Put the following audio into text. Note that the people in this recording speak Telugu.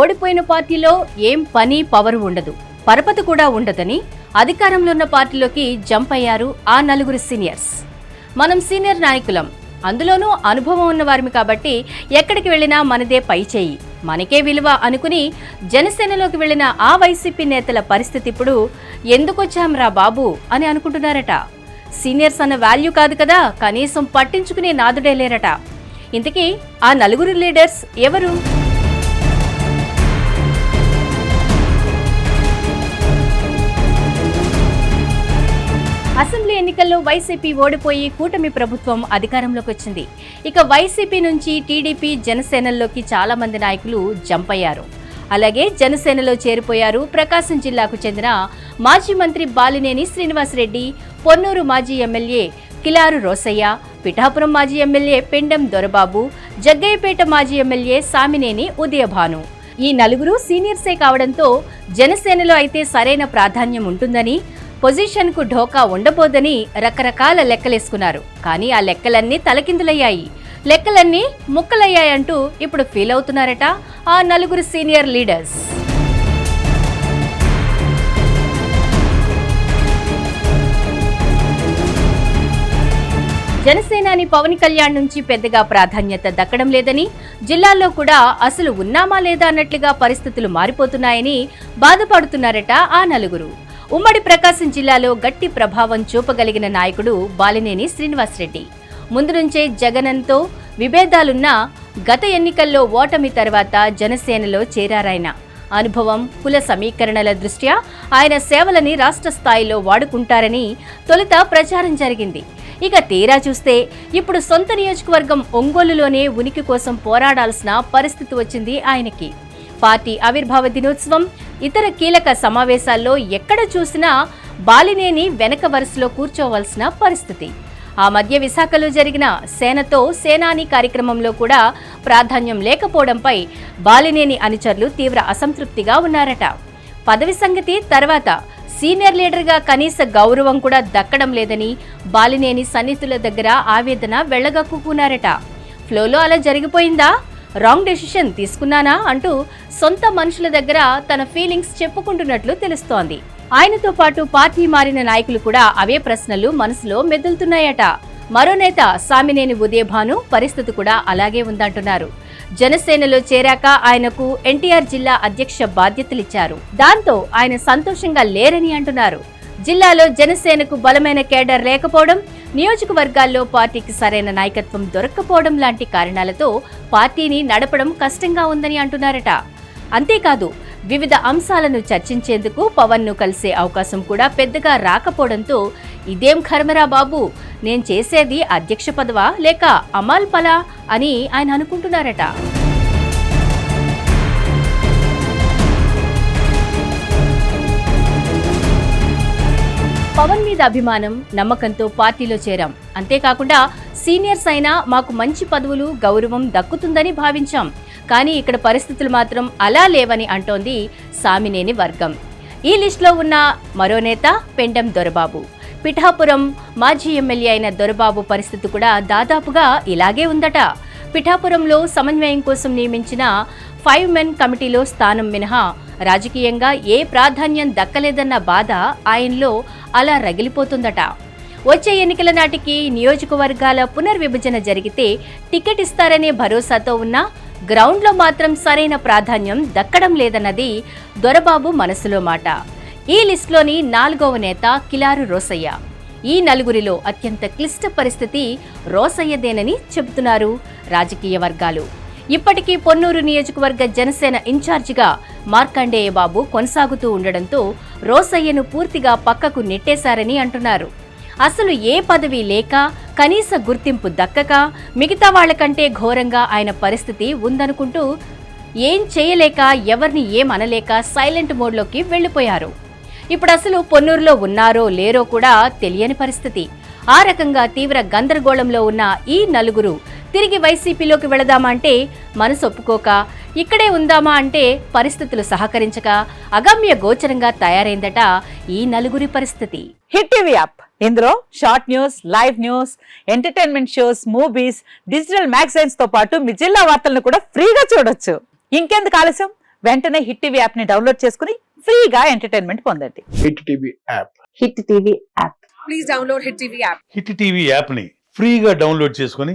ఓడిపోయిన పార్టీలో ఏం పని పవర్ ఉండదు. పరపతి కూడా ఉండదని అధికారంలో ఉన్న పార్టీలోకి జంప్ అయ్యారు ఆ నలుగురు సీనియర్స్. మనం సీనియర్ నాయకులం. అందులోనూ అనుభవం ఉన్నవారిమి కాబట్టి ఎక్కడికి వెళ్ళినా మనదే పై చేయి. మనకే విలువ అనుకుని జనసేనలోకి వెళ్ళిన ఆ వైసీపీ నేతల పరిస్థితి ఇప్పుడు ఎందుకొచ్చాం రా బాబు అని అనుకుంటున్నారట. సీనియర్స్ అన్న వాల్యూ కాదు కదా కనీసం పట్టించుకునే నాదుడే లేరట. ఇంతకీ ఆ నలుగురు లీడర్స్ ఎవరు? ఎన్నికల్లో వైసీపీ ఓడిపోయి కూటమి ప్రభుత్వం అధికారంలోకి వచ్చింది. ఇక వైసీపీ నుంచి టీడీపీ జనసేనల్లోకి చాలా మంది నాయకులు జంప్ అయ్యారు. అలాగే జనసేనలో చేరిపోయారు ప్రకాశం జిల్లాకు చెందిన మాజీ మంత్రి బాలినేని శ్రీనివాసరెడ్డి పొన్నూరు మాజీ ఎమ్మెల్యే కిలారు రోసయ్య పిఠాపురం మాజీ ఎమ్మెల్యే పెండెం దొరబాబు జగ్గయ్యపేట మాజీ ఎమ్మెల్యే సామినేని ఉదయభాను. ఈ నలుగురు సీనియర్సే కావడంతో జనసేనలో అయితే సరైన ప్రాధాన్యం ఉంటుందని పొజిషన్కు ఢోకా ఉండబోదని రకరకాల లెక్కలేసుకున్నారు. కానీ ఆ లెక్కలన్నీ తలకిందులయ్యాయి. లెక్కలన్నీ ముక్కలయ్యాయంటూ ఇప్పుడు ఫీల్ అవుతున్నారట ఆ నలుగురు సీనియర్ లీడర్స్. జనసేనాని పవన్ కళ్యాణ్ నుంచి పెద్దగా ప్రాధాన్యత దక్కడం లేదని జిల్లాల్లో కూడా అసలు ఉన్నామా లేదా అన్నట్లుగా పరిస్థితులు మారిపోతున్నాయని బాధపడుతున్నారట ఆ నలుగురు. ఉమ్మడి ప్రకాశం జిల్లాలో గట్టి ప్రభావం చూపగలిగిన నాయకుడు బాలినేని శ్రీనివాసరెడ్డి. ముందు నుంచే జగనంతో విభేదాలున్నా గత ఎన్నికల్లో ఓటమి తర్వాత జనసేనలో చేరారాయన. అనుభవం కుల సమీకరణల దృష్ట్యా ఆయన సేవలని రాష్ట్ర స్థాయిలో వాడుకుంటారని తొలుత ప్రచారం జరిగింది. ఇక తీరా చూస్తే ఇప్పుడు సొంత నియోజకవర్గం ఒంగోలులోనే ఉనికి కోసం పోరాడాల్సిన పరిస్థితి వచ్చింది ఆయనకి. పార్టీ ఆవిర్భావ దినోత్సవం ఇతర కీలక సమావేశాల్లో ఎక్కడ చూసినా బాలినేని వెనక వరుసలో కూర్చోవలసిన పరిస్థితి. ఆ మధ్య విశాఖలో జరిగిన సేనతో సేనాని కార్యక్రమంలో కూడా ప్రాధాన్యం లేకపోవడంపై బాలినేని అనుచరులు తీవ్ర అసంతృప్తిగా ఉన్నారట. పదవి సంగతి తర్వాత సీనియర్ లీడర్గా కనీస గౌరవం కూడా దక్కడం లేదని బాలినేని సన్నిహితుల దగ్గర ఆవేదన వెళ్ళగక్కుకున్నారట ఫ్లోలో అలా జరిగిపోయిందా? రాంగ్ డెసిషన్ తీసుకున్నానా అంటూ సొంత మనుషుల దగ్గర తన ఫీలింగ్స్ చెప్పుకుంటున్నట్లు తెలుస్తోంది. ఆయనతో పాటు పార్టీ మారిన నాయకులు కూడా అవే ప్రశ్నలు మనసులో మెదులుతున్నాయట. మరో నేత సామినేని ఉదయభాను పరిస్థితి కూడా అలాగే ఉందంటున్నారు. జనసేనలో చేరాక ఆయనకు ఎన్టీఆర్ జిల్లా అధ్యక్ష బాధ్యతలిచ్చారు. దాంతో ఆయన సంతోషంగా లేరని అంటున్నారు. జిల్లాలో జనసేనకు బలమైన కేడర్ లేకపోవడం నియోజకవర్గాల్లో పార్టీకి సరైన నాయకత్వం దొరక్కపోవడం లాంటి కారణాలతో పార్టీని నడపడం కష్టంగా ఉందని అంటున్నారట. అంతేకాదు వివిధ అంశాలను చర్చించేందుకు పవన్ను కలిసే అవకాశం కూడా పెద్దగా రాకపోవడంతో ఇదేం ఖర్మరా బాబు? నేను చేసేది అధ్యక్ష పదవా లేక అమాల్ పలా అని ఆయన అనుకుంటున్నారట. పవన్ మీద అభిమానం నమ్మకంతో పార్టీలో చేరాం. అంతేకాకుండా సీనియర్స్ అయినా మాకు మంచి పదవులు గౌరవం దక్కుతుందని భావించాం. కానీ ఇక్కడ పరిస్థితులు మాత్రం అలా లేవని అంటోంది సామినేని వర్గం. ఈ లిస్టులో ఉన్న మరో నేత పెండం దొరబాబు. పిఠాపురం మాజీ ఎమ్మెల్యే అయిన దొరబాబు పరిస్థితి కూడా దాదాపుగా ఇలాగే ఉందట. పిఠాపురంలో సమన్వయం కోసం నియమించిన ఫైవ్ మెన్ కమిటీలో స్థానం మినహా రాజకీయంగా ఏ ప్రాధాన్యం దక్కలేదన్న బాధ ఆయనలో అలా రగిలిపోతుందట. వచ్చే ఎన్నికల నాటికి నియోజకవర్గాల పునర్విభజన జరిగితే టికెట్ ఇస్తారనే భరోసాతో ఉన్న గ్రౌండ్లో మాత్రం సరైన ప్రాధాన్యం దక్కడం లేదన్నది దొరబాబు మనసులో మాట. ఈ లిస్టులోని నాలుగవ నేత కిలారు రోసయ్య. ఈ నలుగురిలో అత్యంత క్లిష్ట పరిస్థితి రోసయ్యదేనని చెబుతున్నారు రాజకీయ వర్గాలు. ఇప్పటికీ పొన్నూరు నియోజకవర్గ జనసేన ఇన్ఛార్జిగా మార్కండేయ బాబు కొనసాగుతూ ఉండడంతో రోసయ్యను పూర్తిగా పక్కకు నెట్టేశారని అంటున్నారు. అసలు ఏ పదవి లేక కనీస గుర్తింపు దక్కక మిగతా వాళ్ళకంటే ఘోరంగా ఆయన పరిస్థితి ఉందనుకుంటూ ఏం చేయలేక ఎవరిని ఏం అనలేక సైలెంట్ మోడ్లోకి వెళ్ళిపోయారు ఇప్పుడు అసలు పొన్నూరులో ఉన్నారో లేరో కూడా తెలియని పరిస్థితి. ఆ రకంగా తీవ్ర గందరగోళంలో ఉన్న ఈ నలుగురు తిరిగి వైసీపీలోకి వెళదామా అంటే మనసు ఒప్పుకోక ఇక్కడే ఉందామా అంటే పరిస్థితులు సహకరించక అగమ్య గోచరంగా తయారైందట ఈ నలుగురి పరిస్థితి. Hit TV app. ఇందులో short news live news entertainment shows movies digital మ్యాగజైన్స్తో పాటు మీ జిల్లా వార్తలను కూడా ఫ్రీగా చూడొచ్చు. ఇంకెందుకు ఆలస్యం? వెంటనే హిట్ టీవీ యాప్ని డౌన్లోడ్ చేసుకుని ఫ్రీగా ఎంటర్టైన్మెంట్ పొందండి. Hit TV app. Hit TV app. Please download Hit TV app. Hit TV యాప్ని ఫ్రీగా డౌన్లోడ్ చేసుకొని